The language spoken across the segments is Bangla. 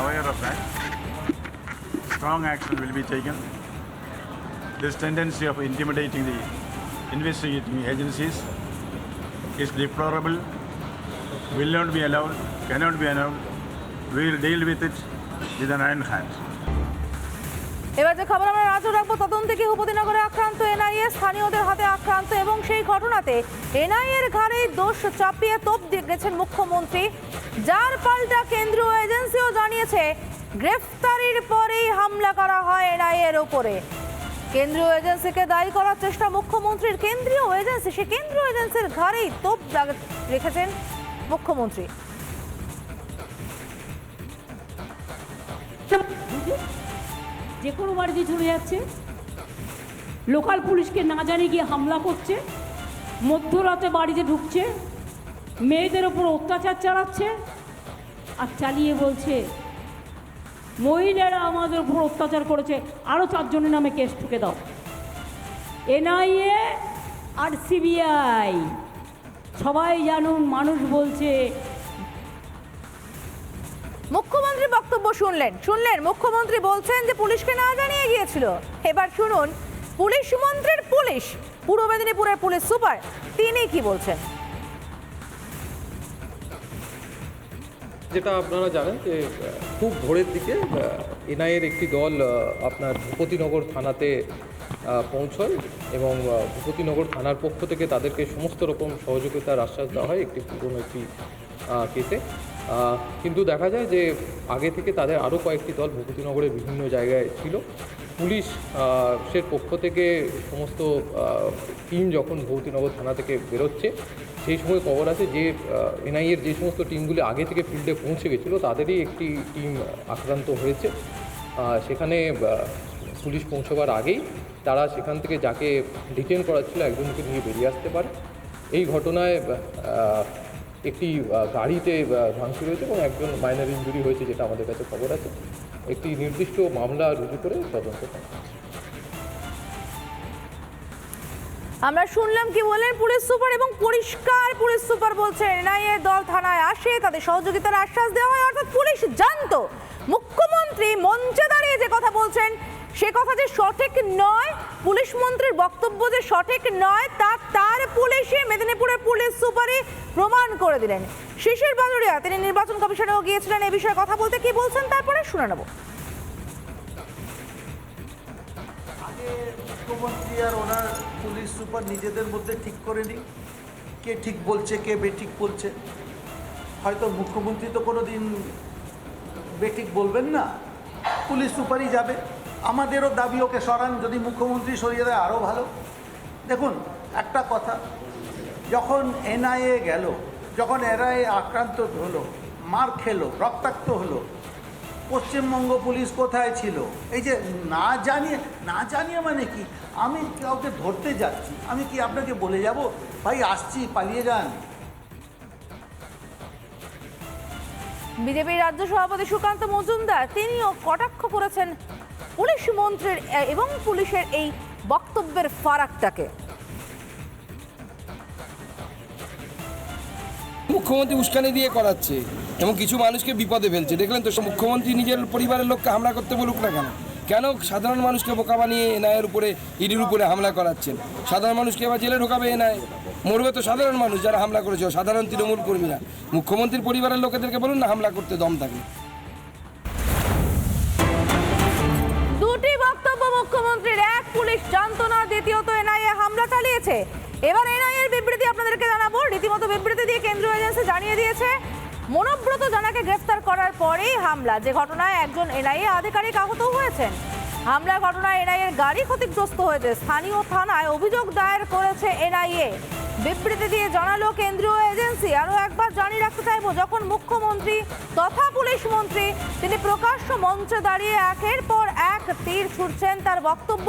aware of that. Strong action will be taken. This tendency of intimidating the investigating agencies is deplorable, will not be allowed, cannot be allowed. We will deal with it with an iron hand. এবার যে খবর আমরা রাজ্য রাখব, তদন্তে কি উপদিনগরে আক্রান্ত এনআইএ, স্থানীয়দের হাতে আক্রান্ত এবং সেই ঘটনাতে এনআইএর ঘাড়ে দোষ চাপিয়ে তোপ দিয়ে গেছেন মুখ্যমন্ত্রী। যার পাল্টা কেন্দ্রীয় এজেন্সিও জানিয়েছে, গ্রেফতারির পরেই হামলা করা হয় এনআইএর ওপরে। কেন্দ্রীয় এজেন্সিকে দায়ী করার চেষ্টা মুখ্যমন্ত্রীর কেন্দ্রীয় এজেন্সি, সে কেন্দ্রীয় এজেন্সির ঘাড়েই তোপ রেখেছেন মুখ্যমন্ত্রী। যে কোনো বাড়িতে চলে যাচ্ছে। লোকাল পুলিশকে না জানিয়ে গিয়ে হামলা করছে। মধ্যরাতে বাড়িতে ঢুকছে। মেয়েদের ওপর অত্যাচার চালাচ্ছে। আর চালিয়ে বলছে, মহিলারা আমাদের উপর অত্যাচার করেছে। আরও চারজনের নামে কেস ঠুকে দাও। এনআইএ আর সিবিআই, সবাই জানুন, মানুষ বলছে। মুখ্যমন্ত্রী বক্তব্য শুনলেন। শুনলেন, মুখ্যমন্ত্রী বলছেন যে পুলিশকে না জানিয়ে গিয়েছিল। এবার শুনুন, পুলিশ মন্ত্রীর পুলিশ, পূর্ব মেদিনীপুরের পুলিশ সুপার, তিনি কি বলছেন? যেটা আপনারা জানেন যে খুব ভোরের দিকে এনআইয়ের একটি দল আপনার ভূপতিনগর থানাতে পৌঁছয় এবং ভূপতিনগর থানার পক্ষ থেকে তাদেরকে সমস্ত রকম সহযোগিতার আশ্বাস দেওয়া হয় একটি পুরনো একটি কেসে। কিন্তু দেখা যায় যে আগে থেকে তাদের আরও কয়েকটি দল ভূপতিনগরের বিভিন্ন জায়গায় ছিল। পুলিশ সের পক্ষ থেকে সমস্ত টিম যখন ভূপতিনগর থানা থেকে বেরোচ্ছে, সেই সময় খবর আছে যে এনআইএর যে সমস্ত টিমগুলি আগে থেকে ফিল্ডে পৌঁছে গেছিল, তাদেরই একটি টিম আক্রান্ত হয়েছে। সেখানে পুলিশ পৌঁছবার আগেই তারা সেখান থেকে যাকে ডিটেন করাচ্ছিল একজনকে নিয়ে বেরিয়ে আসতে পারে। এই ঘটনায় একটি গাড়িতে ভাঙচুর হয়েছে এবং একজন মাইনার ইঞ্জুরি হয়েছে যেটা আমাদের কাছে খবর আছে। একটি নির্দিষ্ট মামলা রুজু করে তদন্ত আমরা শুনলাম কি বলেন, পুলিশ সুপার এবং পরিষ্কার পুলিশ সুপার বলছেন, এনআইএ দল থানায় আসে, তাদের সহযোগিতার আশ্বাস দেওয়া হয়, অর্থাৎ পুলিশ জানতো। মুখ্যমন্ত্রী মঞ্চে দাঁড়িয়ে যে কথা বলছেন সে কথা যে সঠিক নয়, পুলিশ মন্ত্রীর বক্তব্য যে সঠিক নয়, তা তার পুলিশে মেদিনীপুরের পুলিশ সুপারই প্রমাণ করে দিলেন। শিশির বাদুরিয়া, তিনি নির্বাচন কমিশনেও গিয়েছিলেন এ বিষয়ে কথা বলতে। কি বলছেন? তারপরে শুনে নেব। মুখ্যমন্ত্রী আর ওনার পুলিশ সুপার নিজেদের মধ্যে ঠিক করে নিই কে ঠিক বলছে, কে বেঠিক বলছে? হয়তো মুখ্যমন্ত্রী তো কোনো দিন বেঠিক বলবেন না। পুলিশ সুপারই যাবে। আমাদেরও দাবি ওকে সরান, যদি মুখ্যমন্ত্রী সরিয়ে দেয় আরও ভালো। দেখুন, একটা কথা, যখন এনআইএ গেল, যখন এনআইএ আক্রান্ত হলো, মার খেলো, রক্তাক্ত হলো, পশ্চিমবঙ্গ পুলিশ কোথায় ছিল? এই যে না জানিয়ে না জানিয়ে মানে কি? আমি কাউকে ধরতে যাচ্ছি, আমি কি আপনাকে বলে যাব? ভাই, আসছি, পালিয়ে যান। বিজেপির রাজ্য সভাপতি সুকান্ত মজুমদার, তিনিও কটাক্ষ করেছেন পুলিশ মন্ত্রীর এবং পুলিশের এই বক্তব্যের ফারাকটাকে। মুখ্যমন্ত্রী উস্কানি দিয়ে করাচ্ছে, এবং কিছু মানুষকে বিপদে ফেলছে। দেখলেন তো মুখ্যমন্ত্রী নিজের পরিবারের লোককে হামলা করতে বলুক না কেন? কেন সাধারণ মানুষকে বোকা বানিয়ে এনআইয়ের উপরে, ইডির উপরে হামলা করাচ্ছেন? সাধারণ মানুষকে এবার জেলে ঢোকাবে এনআই? মরবে তো সাধারণ মানুষ যারা হামলা করেছে সাধারণ তৃণমূল কর্মীরা। মুখ্যমন্ত্রীর পরিবারের লোকেদেরকে বলুন না হামলা করতে দম থাকে। জানতো না দ্বিতীয়ত এনআইএ হামলা চালিয়েছে। এবার এনআইএর বিবৃতি আপনাদেরকে জানাব। রীতিমতো বিবৃতি দিয়ে কেন্দ্রীয় এজেন্সি জানিয়ে দিয়েছে, মনোব্রত জানাকে গ্রেফতার করার পরেই হামলা। যে ঘটনায় একজন এনআইএ আধিকারিক আহত হয়েছেন, হামলার ঘটনায় এনআইএর গাড়ি ক্ষতিগ্রস্ত হয়েছে। স্থানীয় থানায় অভিযোগ দায়ের করেছে এনআইএ। বিবৃতি দিয়ে জানালো কেন্দ্রীয় এজেন্সি। আরও একবার জানিয়ে রাখতে চাইব, যখন মুখ্যমন্ত্রী তথা পুলিশ মন্ত্রী তিনি প্রকাশ্য মঞ্চে দাঁড়িয়ে একের পর এক তীর ছুটছেন তার বক্তব্য,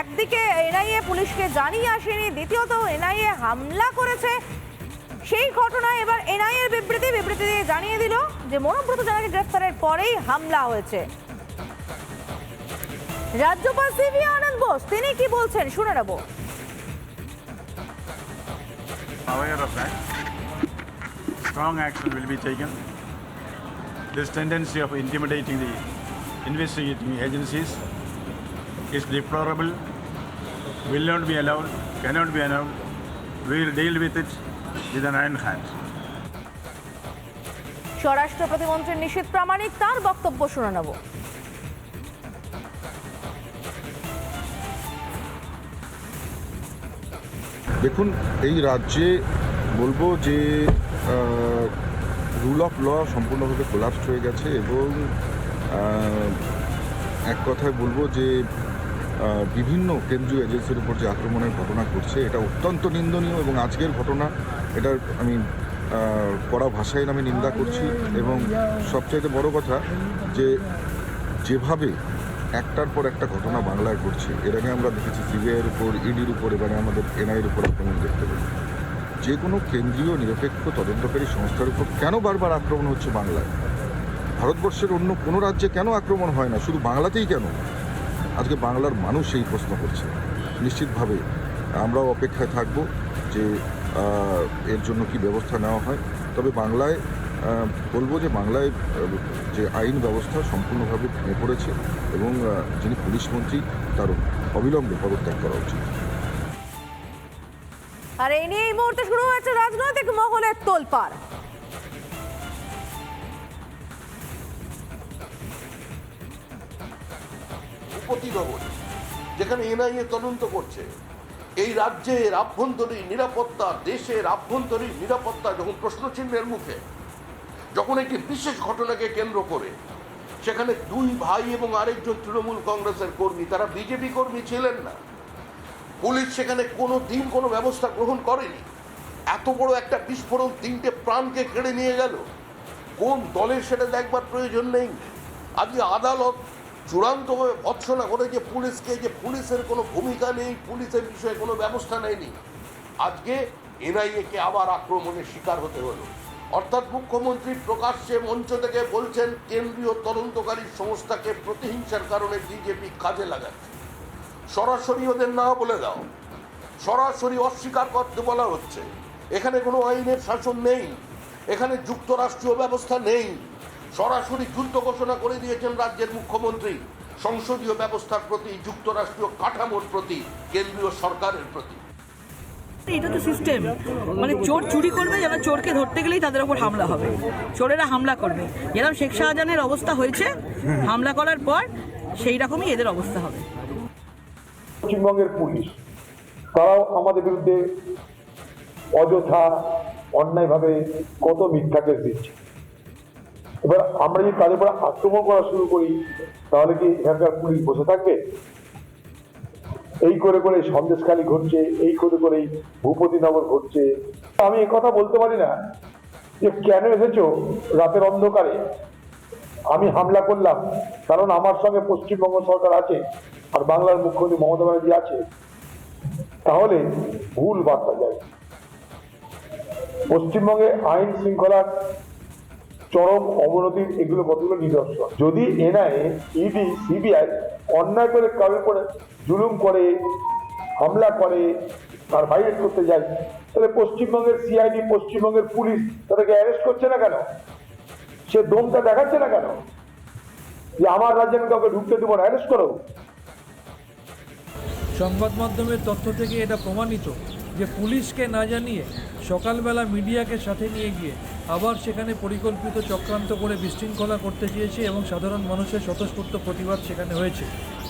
একদিকে এনআইএ পুলিশকে জানিয়ে আসেনি, দ্বিতীয়ত এনআইএ হামলা করেছে। সেই ঘটনায় এবার এনআইএর বিবৃতি বিবৃতি দিয়ে জানিয়ে দিল যে মনোব্রত জানাকে গ্রেফতারের পরেই হামলা হয়েছে। রাজ্যপাল সিভি আনন্দ বোস, তিনি কি বলছেন? শুনে নেব। Aware of that. Strong action will be taken. this tendency of intimidating the investigating agencies is deplorable, will not be allowed, cannot be allowed. We will deal with it with an iron hand. স্বরাষ্ট্র প্রতিমন্ত্রী নিশীত প্রামাণিক তার বক্তব্য শুনে নেব দেখুন, এই রাজ্যে বলব যে রুল অফ ল সম্পূর্ণভাবে কোলাপসড হয়ে গেছে এবং এক কথায় বলব যে বিভিন্ন কেন্দ্রীয় এজেন্সির উপর যে আক্রমণের ঘটনা ঘটছে, এটা অত্যন্ত নিন্দনীয় এবং আজকের ঘটনা, এটার আমি কড়া ভাষায় আমি নিন্দা করছি এবং সবচাইতে বড় কথা যে, যেভাবে একটার পর একটা ঘটনা বাংলায় ঘটছে। এর আগে আমরা দেখেছি সিবিআইয়ের উপর, ইডির উপর, এবারে আমাদের এনআইয়ের উপর আক্রমণ দেখতে পাই যে কোনো কেন্দ্রীয় নিরপেক্ষ তদন্তকারী সংস্থার উপর কেন বারবার আক্রমণ হচ্ছে বাংলায়? ভারতবর্ষের অন্য কোনো রাজ্যে কেন আক্রমণ হয় না? শুধু বাংলাতেই কেন? আজকে বাংলার মানুষ এই প্রশ্ন করছে। নিশ্চিতভাবে আমরাও অপেক্ষায় থাকব যে এর জন্য কি ব্যবস্থা নেওয়া হয়। তবে বাংলায় বলব যে বাংলায় যে আইন ব্যবস্থা সম্পূর্ণভাবে ভেঙে পড়েছে এবং যিনি পুলিশ মন্ত্রী তার অবিলম্বে পদত্যাগ করা উচিত। আর এই নিয়ে এই মুহূর্তে শুরু হয়েছে রাজনৈতিক মহলের তোলপাড়। উপতিনগরে যেখানে এনআইএ তদন্ত করছে এই রাজ্যের আভ্যন্তরীণ নিরাপত্তা দেশের আভ্যন্তরীণ নিরাপত্তা যখন প্রশ্নচিহ্নের মুখে যখন একটি বিশেষ ঘটনাকে কেন্দ্র করে, সেখানে দুই ভাই এবং আরেকজন তৃণমূল কংগ্রেসের কর্মী, তারা বিজেপি কর্মী ছিলেন না। পুলিশ সেখানে কোনো দিন কোনো ব্যবস্থা গ্রহণ করেনি। এত বড় একটা বিস্ফোরণ তিনটে প্রাণকে কেড়ে নিয়ে গেল। কোন দলের সেটা দেখবার প্রয়োজন নেই। আজকে আদালত চূড়ান্তভাবে ভৎসনা করে যে পুলিশকে, যে পুলিশের কোনো ভূমিকা নেই, পুলিশের বিষয়ে কোনো ব্যবস্থা নেয়নি, আজকে এনআইএকে আবার আক্রমণের শিকার হতে হলো। অর্থাৎ মুখ্যমন্ত্রী প্রকাশ্যে মঞ্চ থেকে বলছেন, কেন্দ্রীয় তদন্তকারী সংস্থাকে প্রতিহিংসার কারণে বিজেপি কাজে লাগাচ্ছে। সরাসরি ওদের না বলে দাও। সরাসরি অস্বীকার করতে বলা হচ্ছে। এখানে কোনো আইনের শাসন নেই। এখানে যুক্তরাষ্ট্রীয় ব্যবস্থা নেই। সরাসরি যুদ্ধ ঘোষণা করে দিয়েছেন রাজ্যের মুখ্যমন্ত্রী। সংসদীয় ব্যবস্থার প্রতি, যুক্তরাষ্ট্রীয় কাঠামোর প্রতি, কেন্দ্রীয় সরকারের প্রতি। এটা তো সিস্টেম মানে চোর চুরি করবে যারা চোরকে ধরতে গেলেই তাদের উপর হামলা হবে। চোরেরা হামলা করবে। যেরকম শেখ শাহজাহানের অবস্থা হয়েছে, হামলা করার পর সেই রকমই এদের অবস্থা হবে। পশ্চিমবঙ্গের পুলিশ, তারাও আমাদের বিরুদ্ধে অযথা, অন্যায়ভাবে কত মিথ্যা কেস দিচ্ছে। এবার আমরা যদি তাদের উপর আক্রমণ করা শুরু করি, তাহলে কি এখানকার পুলিশ বসে থাকবে? এই করে করে সন্দেশখালী ঘটছে, এই করে করেই ভূপতিনগর ঘটছে। আমি কথা বলতে পারি না যে কেন এসেছ রাতের অন্ধকারে? আমি হামলা করলাম কারণ আমার সঙ্গে পশ্চিমবঙ্গ সরকার আছে আর বাংলার মুখ্যমন্ত্রী মমতা ব্যানার্জি আছে। তাহলে ভুল বার্তা যায় পশ্চিমবঙ্গে আইন শৃঙ্খলার চরম অবনতির এগুলো কতগুলো নিদর্শন। যদি এনআইএ ইডি সিবিআই অন্যায় করে কারোর করে জুলুম করে, হামলা করে তার ভাইরেট করতে যায়, তাহলে পশ্চিমবঙ্গের সিআইডি পশ্চিমবঙ্গের পুলিশ তাদেরকে অ্যারেস্ট করছে না কেন? সে দমটা দেখাচ্ছে না কেন? যে আমার রাজ্যে আমি কাউকে ঢুকতে দেবো না অ্যারেস্ট করো। সংবাদ মাধ্যমের তথ্য থেকে এটা প্রমাণিত। যে পুলিশকে না জানিয়ে সকালবেলা মিডিয়াকে সাথে নিয়ে গিয়ে আবার সেখানে পরিকল্পিত চক্রান্ত করে বিশৃঙ্খলা করতে চেয়েছে এবং সাধারণ মানুষের স্বতঃস্ফূর্ত প্রতিবাদ সেখানে হয়েছে।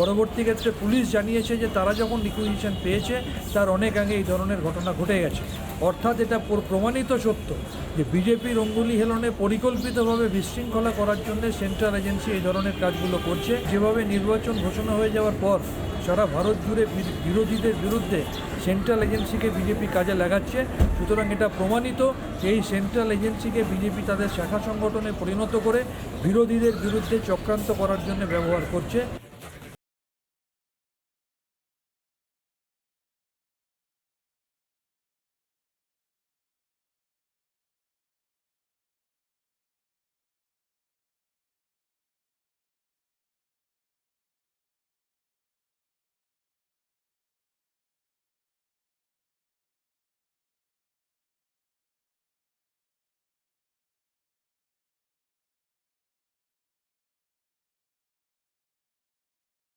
পরবর্তী ক্ষেত্রে পুলিশ জানিয়েছে যে তারা যখন রিকুইজিশন পেয়েছে, তার অনেক আগে এই ধরনের ঘটনা ঘটে গেছে। অর্থাৎ এটা প্রমাণিত সত্য যে বিজেপির অঙ্গুলি হেলনে পরিকল্পিতভাবে বিশৃঙ্খলা করার জন্য সেন্ট্রাল এজেন্সি এই ধরনের কাজগুলো করছে। যেভাবে নির্বাচন ঘোষণা হয়ে যাওয়ার পর সারা ভারত জুড়ে বিরোধীদের বিরুদ্ধে সেন্ট্রাল এজেন্সিকে বিজেপি কাজে লাগাচ্ছে। সুতরাং এটা প্রমাণিত এই সেন্ট্রাল এজেন্সিকে বিজেপি তাদের শাখা সংগঠনে পরিণত করে বিরোধীদের বিরুদ্ধে চক্রান্ত করার জন্য ব্যবহার করছে।